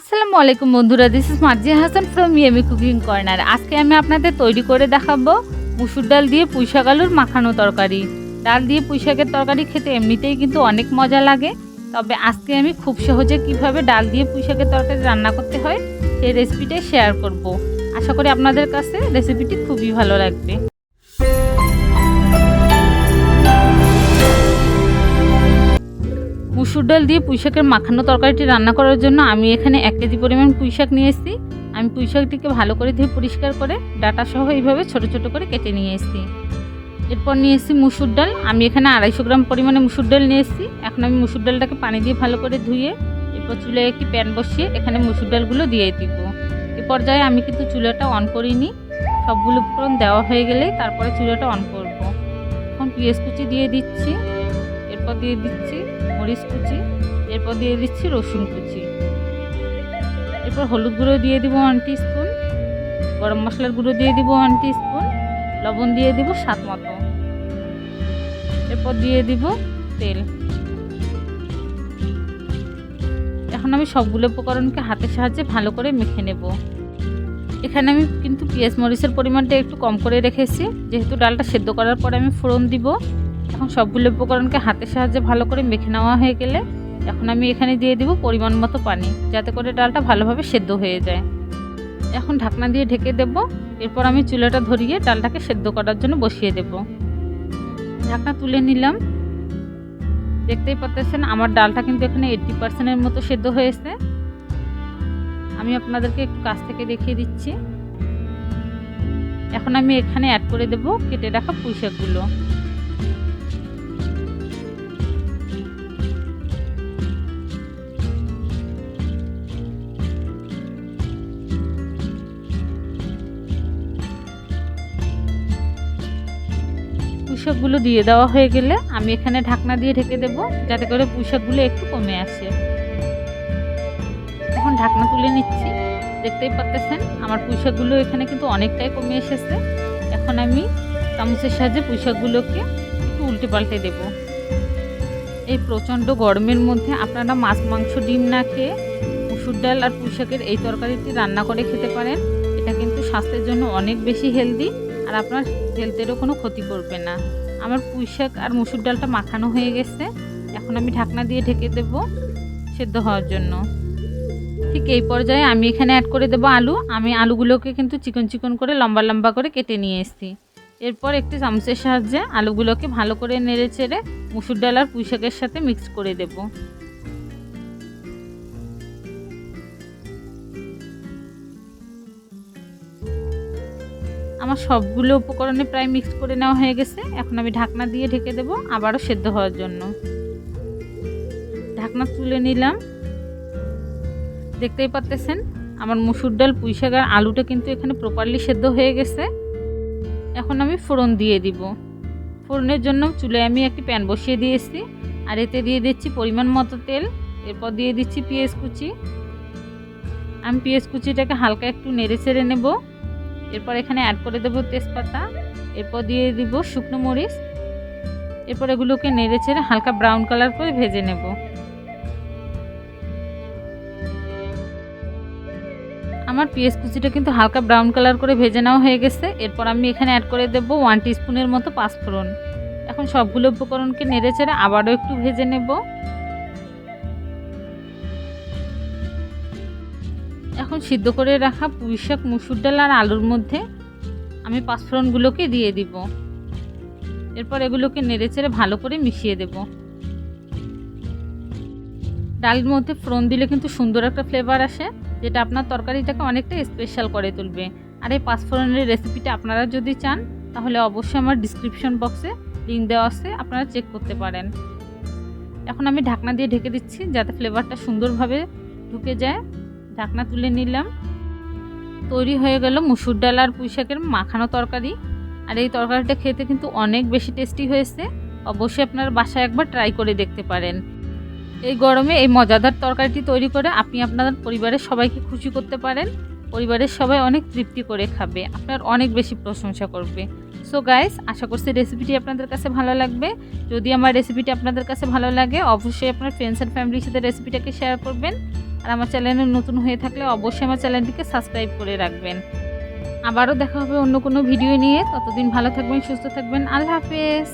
আসসালামু আলাইকুম বন্ধুরা this is Marzi Hasan from yummy cooking corner আজকে আমি আপনাদের তৈরি করে দেখাবো মুসুর ডাল দিয়ে পুঁইশাক আলুর মাখানো তরকারি। ডাল দিয়ে পুঁইশাকের তরকারি খেতে এমনিতেই কিন্তু অনেক মজা লাগে, তবে আজকে আমি খুব সহজে কীভাবে ডাল দিয়ে পুঁইশাকের তরকারি রান্না করতে হয় সেই রেসিপিটাই শেয়ার করব। আশা করি আপনাদের কাছে রেসিপিটি খুবই ভালো লাগবে। মুসুর ডাল দিয়ে পুঁইশাকের মাখানো তরকারিটি রান্না করার জন্য আমি এখানে এক কেজি পরিমাণ পুঁইশাক নিয়ে এসেছি। আমি পুঁইশাকটিকে ভালো করে ধুয়ে পরিষ্কার করে ডাটা সহ এইভাবে ছোট ছোট করে কেটে নিয়ে এসেছি। এরপর নিয়ে এসেছি মুসুর ডাল। আমি এখানে আড়াইশো গ্রাম পরিমাণে মুসুর ডাল নিয়ে এসেছি। এখন আমি মুসুর ডালটাকে পানি দিয়ে ভালো করে ধুয়ে এরপর চুলায় একটি প্যান বসিয়ে এখানে মুসুর ডালগুলো দিয়ে দিব। এ পর্যায়ে আমি কিন্তু চুলাটা অন করিনি। সবগুলো উপকরণ দেওয়া হয়ে গেলেই তারপরে চুলাটা অন করব। এখন পেঁয়াজ কুচি দিয়ে দিচ্ছি। এরপর দিয়ে দিচ্ছি মরিচ কুচি, এরপর দিয়ে দিচ্ছি রসুন কুচি। এরপর হলুদ গুঁড়ো দিয়ে দিব ওয়ান স্পুন গরম মশলার গুঁড়ো দিয়ে দিব ওয়ান স্পুন লবণ দিয়ে দিব স্বাদ মতো। এরপর দিয়ে দিব তেল। এখন আমি সবগুলো উপকরণকে হাতের সাহায্যে ভালো করে মেখে নেব। এখানে আমি কিন্তু পেঁয়াজ মরিচের পরিমাণটা একটু কম করে রেখেছি, যেহেতু ডালটা সেদ্ধ করার পরে আমি ফোড়ন দিব। এখন সবগুলো উপকরণকে হাতের সাহায্যে ভালো করে মেখে নেওয়া হয়ে গেলে এখন আমি এখানে দিয়ে দিব পরিমাণ মতো পানি, যাতে করে ডালটা ভালোভাবে সেদ্ধ হয়ে যায়। এখন ঢাকনা দিয়ে ঢেকে দেব, এরপর আমি চুলাটা ধরিয়ে ডালটাকে সেদ্ধ করার জন্য বসিয়ে দেব। ঢাকনা তুলে নিলাম। দেখতেই পাচ্ছেন, আমার ডালটা কিন্তু এখানে এইটটি পার্সেন্টের মতো সেদ্ধ হয়েছে। আমি আপনাদেরকে একটু কাছ থেকে দেখিয়ে দিচ্ছি। এখন আমি এখানে অ্যাড করে দেব কেটে রাখা পুঁইশাকগুলো। পুঁইশাকগুলো দিয়ে দেওয়া হয়ে গেলে আমি এখানে ঢাকনা দিয়ে ঢেকে দেব, যাতে করে পুঁইশাকগুলো একটু কমে আসে। এখন ঢাকনা তুলে নিচ্ছি। দেখতেই পাচ্ছেন আমার পুঁইশাকগুলো এখানে কিন্তু অনেকটাই কমে এসেছে। এখন আমি চামচের সাহায্যে পুঁইশাকগুলোকে একটু উল্টে পাল্টে দেব। এই প্রচণ্ড গরমের মধ্যে আপনারা মাছ, মাংস, ডিম না খেয়ে মুসুর ডাল আর পুঁইশাকের এই তরকারিটি রান্না করে খেতে পারেন। এটা কিন্তু স্বাস্থ্যের জন্য অনেক বেশি হেলদি। আর আপনার হেলথেরও কোনো ক্ষতি করবে না। আমার পুঁই শাক আর মুসুর ডালটা মাখানো হয়ে গেছে। এখন আমি ঢাকনা দিয়ে ঢেকে দেব সেদ্ধ হওয়ার জন্য। ঠিক এই পর্যায়ে আমি এখানে অ্যাড করে দেবো আলু। আমি আলুগুলোকে কিন্তু চিকন চিকন করে লম্বা লম্বা করে কেটে নিয়ে এসেছি। এরপর একটি চামচের সাহায্যে আলুগুলোকে ভালো করে নেড়ে চেড়ে মুসুর ডাল আর পুঁই শাকের সাথে মিক্স করে দেবো। আমার সবগুলো উপকরণে প্রায় মিক্স করে নেওয়া হয়ে গেছে। এখন আমি ঢাকনা দিয়ে ঢেকে দেবো আবারও সেদ্ধ হওয়ার জন্য। ঢাকনা তুলে নিলাম। দেখতেই পাচ্তেছেন আমার মুসুর ডাল, পুঁই শাক আর আলুটা কিন্তু এখানে প্রপারলি সেদ্ধ হয়ে গেছে। এখন আমি ফোড়ন দিয়ে দিব। ফোড়নের জন্য চুলে আমি একটি প্যান বসিয়ে দিয়েছি আর এতে দিয়ে দিচ্ছি পরিমাণ মতো তেল। এরপর দিয়ে দিচ্ছি পেঁয়াজ কুচি। আমি পেঁয়াজ কুচিটাকে হালকা একটু নেড়ে চেড়ে নেব। এরপর এখানে অ্যাড করে দেবো তেজপাতা, এরপর দিয়ে দিব শুকনো মরিচ, এরপর এগুলোকে নেড়ে ছেড়ে হালকা ব্রাউন কালার করে ভেজে নেব। আমার পেঁয়াজ কুচিটা কিন্তু হালকা ব্রাউন কালার করে ভেজে নেওয়া হয়ে গেছে। এরপর আমি এখানে অ্যাড করে দেবো ওয়ান টিস্পুনের মতো পাঁচফোড়ন। এখন সবগুলো উপকরণকে নেড়ে চেড়ে আবারও একটু ভেজে নেব। এখন সিদ্ধ করে রাখা পুঁই শাক, মুসুর ডাল আর আলুর মধ্যে আমি পাঁচফোড়নগুলোকে দিয়ে দিব। এরপর এগুলোকে নেড়ে চেড়ে ভালো করে মিশিয়ে দেব। ডালের মধ্যে ফোড়ন দিলে কিন্তু সুন্দর একটা ফ্লেভার আসে, যেটা আপনার তরকারিটাকে অনেকটা স্পেশাল করে তুলবে। আর এই পাঁচফোড়নের রেসিপিটা আপনারা যদি চান, তাহলে অবশ্যই আমার ডিসক্রিপশন বক্সে লিঙ্ক দেওয়া আছে, আপনারা চেক করতে পারেন। এখন আমি ঢাকনা দিয়ে ঢেকে দিচ্ছি, যাতে ফ্লেভারটা সুন্দরভাবে ঢুকে যায়। ঢাকনা তুলে নিলাম। তৈরি হয়ে গেল মুসুর ডাল আর পুঁইশাকের মাখানো তরকারি। আর এই তরকারিটা খেতে কিন্তু অনেক বেশি টেস্টি হয়েছে। অবশ্যই আপনার বাসায় একবার ট্রাই করে দেখতে পারেন। এই গরমে এই মজাদার তরকারিটি তৈরি করে আপনি আপনার পরিবারের সবাইকে খুশি করতে পারেন। পরিবারের সবাই অনেক তৃপ্তি করে খাবে। আপনার অনেক বেশি প্রশংসা করবে। সো গাইস আশা করছি রেসিপিটি আপনাদের কাছে ভালো লাগবে। যদি আমার রেসিপিটি আপনাদের কাছে ভালো লাগে, অবশ্যই আপনার ফ্রেন্ডস অ্যান্ড ফ্যামিলির সাথে রেসিপিটাকে শেয়ার করবেন। আর আমার চ্যানেলে নতুন হয়ে থাকলে অবশ্যই আমার চ্যানেলটিকে সাবস্ক্রাইব করে রাখবেন। আবারও দেখা হবে অন্য কোনো ভিডিও নিয়ে। ততদিন ভালো থাকবেন, সুস্থ থাকবেন। আল্লাহ হাফেজ।